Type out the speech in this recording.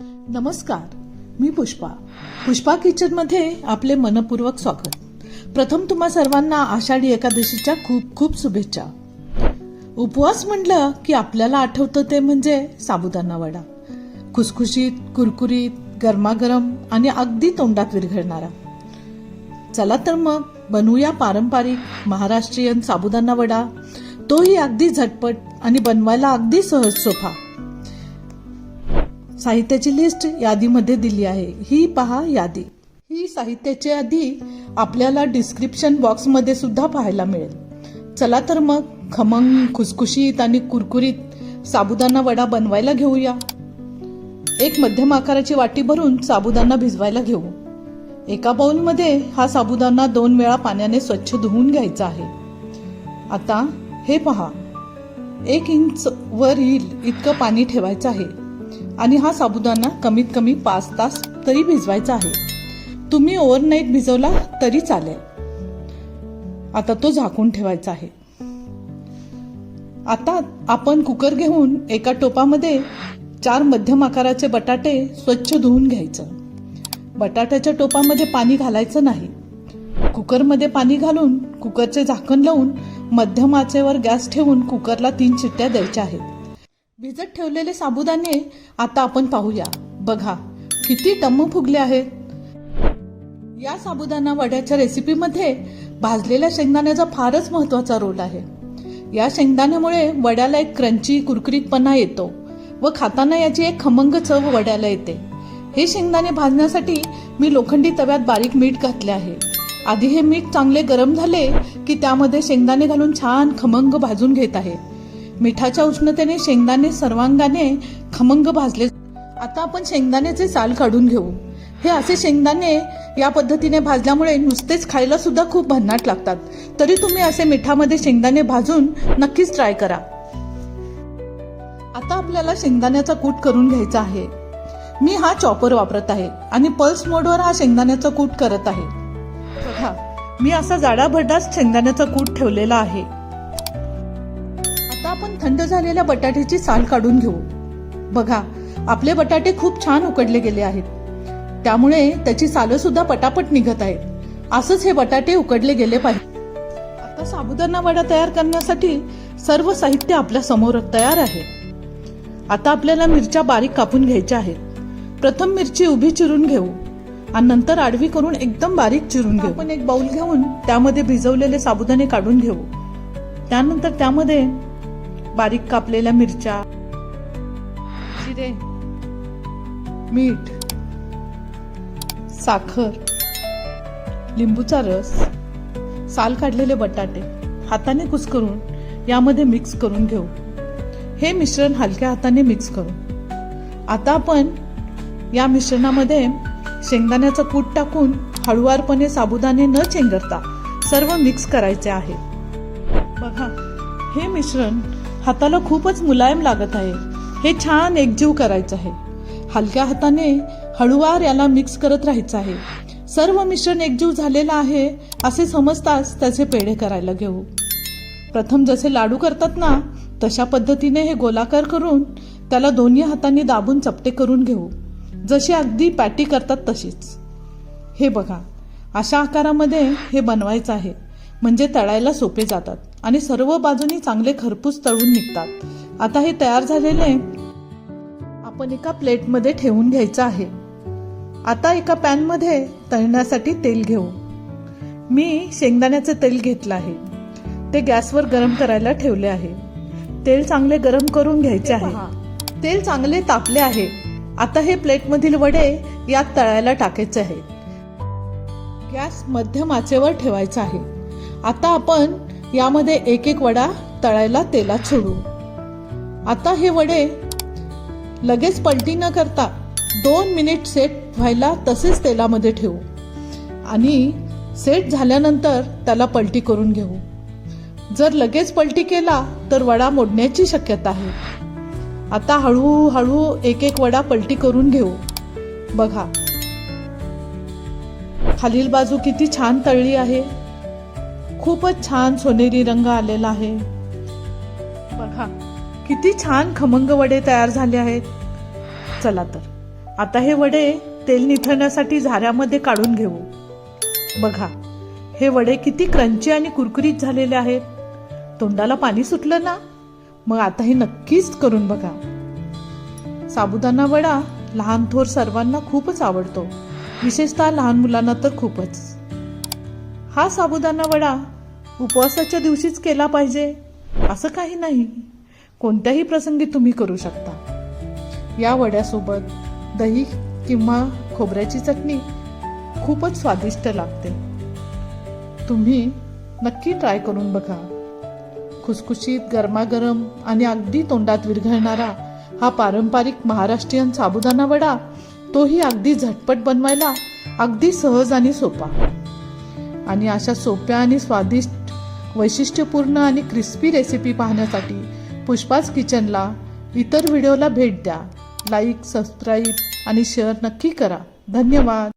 नमस्कार मी पुष्पा. पुष्पा किचनमध्ये आपले मनपूर्वक स्वागत. प्रथम तुम्हा सर्वांना आषाढी एकादशीच्या खूप खूप शुभेच्छा. उपवास म्हटलं की आपल्याला आठवतं ते म्हणजे साबुदाणा वडा. खुसखुशीत कुरकुरीत गरमागरम आणि अगदी तोंडात विरघळणारा. चला तर मग बनवूया पारंपरिक महाराष्ट्रीयन साबुदाणा वडा. तोही अगदी झटपट आणि बनवायला अगदी सहज सोपा साहित्याची लिस्ट यादीमध्ये दिली आहे. ही पहा यादी. ही साहित्याची यादी आपल्याला डिस्क्रिप्शन बॉक्समध्ये सुद्धा पाहायला मिळेल. चला तर मग खमंग खुसखुशीत आणि कुरकुरीत साबुदाणा वडा बनवायला घेऊया. एक मध्यम आकाराची वाटी भरून साबुदाणा भिजवायला घेऊ. एका बाउलमध्ये हा साबुदाणा दोन वेळा पाण्याने स्वच्छ धुवून घ्यायचा आहे. आता हे पहा. एक इंच वर येईल इतकं पाणी ठेवायचं आहे. आणि हा साबुदाणा कमीत कमी पाच तास तरी भिजवायचा आहे. तुम्ही ओव्हरनाईट भिजवला तरी चालेल. आता तो झाकून ठेवायचा आहे. आता आपण कुकर घेऊन एका टोपामध्ये चार मध्यम आकाराचे बटाटे स्वच्छ धुवून घ्यायचं. बटाट्याच्या टोपामध्ये पाणी घालायचं नाही. कुकरमध्ये पाणी घालून कुकरचे झाकण लावून मध्यम आचेवर गॅस ठेवून कुकरला तीन शिट्ट्या द्यायच्या आहेत. भिजत ठेवलेले साबुदाणे आता आपण पाहूया. बघा किती टम्म फुगले आहेत. या साबुदाणा वड्याच्या रेसिपीमध्ये भाजलेल्या शेंगदाण्याचा फारच महत्त्वाचा रोल आहे. या शेंगदाण्यामुळे वड्याला एक क्रंची कुरकुरीतपणा येतो व खाताना याची एक खमंग चव वड्याला येते. हे शेंगदाणे भाजण्यासाठी मी लोखंडी तव्यात बारीक मीठ घातले आहे. आधी हे मीठ चांगले गरम झाले की त्यामध्ये शेंगदाणे घालून छान खमंग भाजून घेत आहे. मिठाच्या उष्णतेने शेंगदाणे सर्वांगाने खमंग भाजले. आता आपण शेंगदाण्याचे साल काढून घेऊ. हे असे शेंगदाणे या पद्धतीने भाजल्यामुळे नुसतेच खायला सुद्धा खूप भन्नाट लागतात. तरी तुम्ही असे मिठामध्ये शेंगदाणे भाजून नक्कीच ट्राय करा. आता आपल्याला शेंगदाण्याचा कूट करून घ्यायचा आहे. मी हा चॉपर वापरत आहे आणि पल्स मोडवर हा शेंगदाण्याचा कूट करत आहे. बघा मी असा जाडाभरडाच शेंगदाण्याचा कूट ठेवलेला आहे. थंड झालेल्या बटाट्याची साल काढून घेऊ. बघा आपले बटाटे खूप छान उकडले गेले आहेत. त्यामुळे त्याची सालं सुद्धा पटापट निघत आहेत. असंच हे बटाटे उकडले गेले पाहिजे. आता साबुदाणा वडा तयार करण्यासाठी सर्व साहित्य आपल्यासमोर तयार आहे. आता आपल्याला मिरच्या बारीक कापून घ्यायच्या आहेत. प्रथम मिरची उभी चिरून घेऊ आणि नंतर आडवी करून एकदम बारीक चिरून घेऊ. आपण एक बाउल घेऊन त्यामध्ये भिजवलेले साबुदाणे काढून घेऊ. त्यानंतर त्यामध्ये बारीक कापलेल्या मिरच्या. जिरे. मीठ. साखर. लिंबूचा रस. साल काढलेले बटाटे. हाताने कुस्करून यामध्ये मिक्स करून घेऊ. हे मिश्रण हलक्या हाताने मिक्स करू. आता आपण या मिश्रणामध्ये शेंगदाण्याचं कूट टाकून हळुवारपणे साबुदाणे न चेंगरता सर्व मिक्स करायचे आहे. बघा हे मिश्रण हाताला खूपच मुलायम लागत आहे. हे छान एकजीव करायचं आहे. हलक्या हाताने हळुवार याला मिक्स करत राहायचं आहे. सर्व मिश्रण एकजीव झालेलं आहे असे समजताच त्याचे पेढे करायला घेऊ. प्रथम जसे लाडू करतात ना तशा पद्धतीने हे गोलाकार करून त्याला दोन्ही हातांनी दाबून चपटे करून घेऊ. जशी अगदी पॅटी करतात तशीच. हे बघा अशा आकारामध्ये हे बनवायचं आहे. म्हणजे तळायला सोपे जातात. आणि सर्व बाजूनी चांगले खरपूस तळून निघतात. आता हे तयार झालेले आपण एका प्लेटमध्ये ठेवून घ्यायचं आहे. आता एका पॅनमध्ये तळण्यासाठी तेल घेऊ. मी शेंगदाण्याचे तेल घेतलं आहे. ते गॅसवर गरम करायला ठेवले आहे. तेल चांगले गरम करून घ्यायचे आहे. तेल चांगले तापले आहे. आता हे प्लेटमधील वडे यात तळायला टाकायचे आहे. गॅस मध्यम आचेवर ठेवायचा आहे. आता आपण यामध्ये एक एक वडा तळायला तेलात सोडू. आता हे वडे लगेच पलटी न करता दोन मिनिट सेट व्हायला तसेच तेलामध्ये ठेवू आणि सेट झाल्यानंतर त्याला पलटी करून घेऊ. जर लगेच पलटी केला तर वडा मोडण्याची शक्यता आहे. आता हळूहळू एक एक वडा पलटी करून घेऊ. बघा. खालील बाजू किती छान तळली आहे. खूपच छान सोनेरी रंग आलेला आहे. बघा किती छान खमंग वडे तयार झाले आहेत. चला तर आता हे वडे तेल निथळण्यासाठी झाऱ्यामध्ये काढून घेऊ. बघा हे वडे किती क्रंची आणि कुरकुरीत झालेले आहेत. तोंडाला पाणी सुटलं ना? मग आता हे नक्कीच करून बघा. साबुदाणा वडा लहान थोर सर्वांना खूपच आवडतो. विशेषतः लहान मुलांना तर खूपच. हा साबुदाणा वडा उपवासाच्या दिवशीच केला पाहिजे असं काही नाही. कोणत्याही प्रसंगी तुम्ही करू शकता. या वड्यासोबत दही किंवा खोबऱ्याची चटणी खूपच स्वादिष्ट लागते. तुम्ही नक्की ट्राय करून बघा. खुसखुशीत गरमागरम आणि अगदी तोंडात विरघळणारा हा पारंपरिक महाराष्ट्रीयन साबुदाणा वडा तोही अगदी झटपट बनवायला अगदी सहज आणि सोपा. आणि अशा सोप्या आणि स्वादिष्ट वैशिष्ट्यपूर्ण आणि क्रिस्पी रेसिपी पाहण्यासाठी पुष्पाच किचनला इतर व्हिडिओला भेट द्या. लाईक सबस्क्राईब आणि शेअर नक्की करा. धन्यवाद.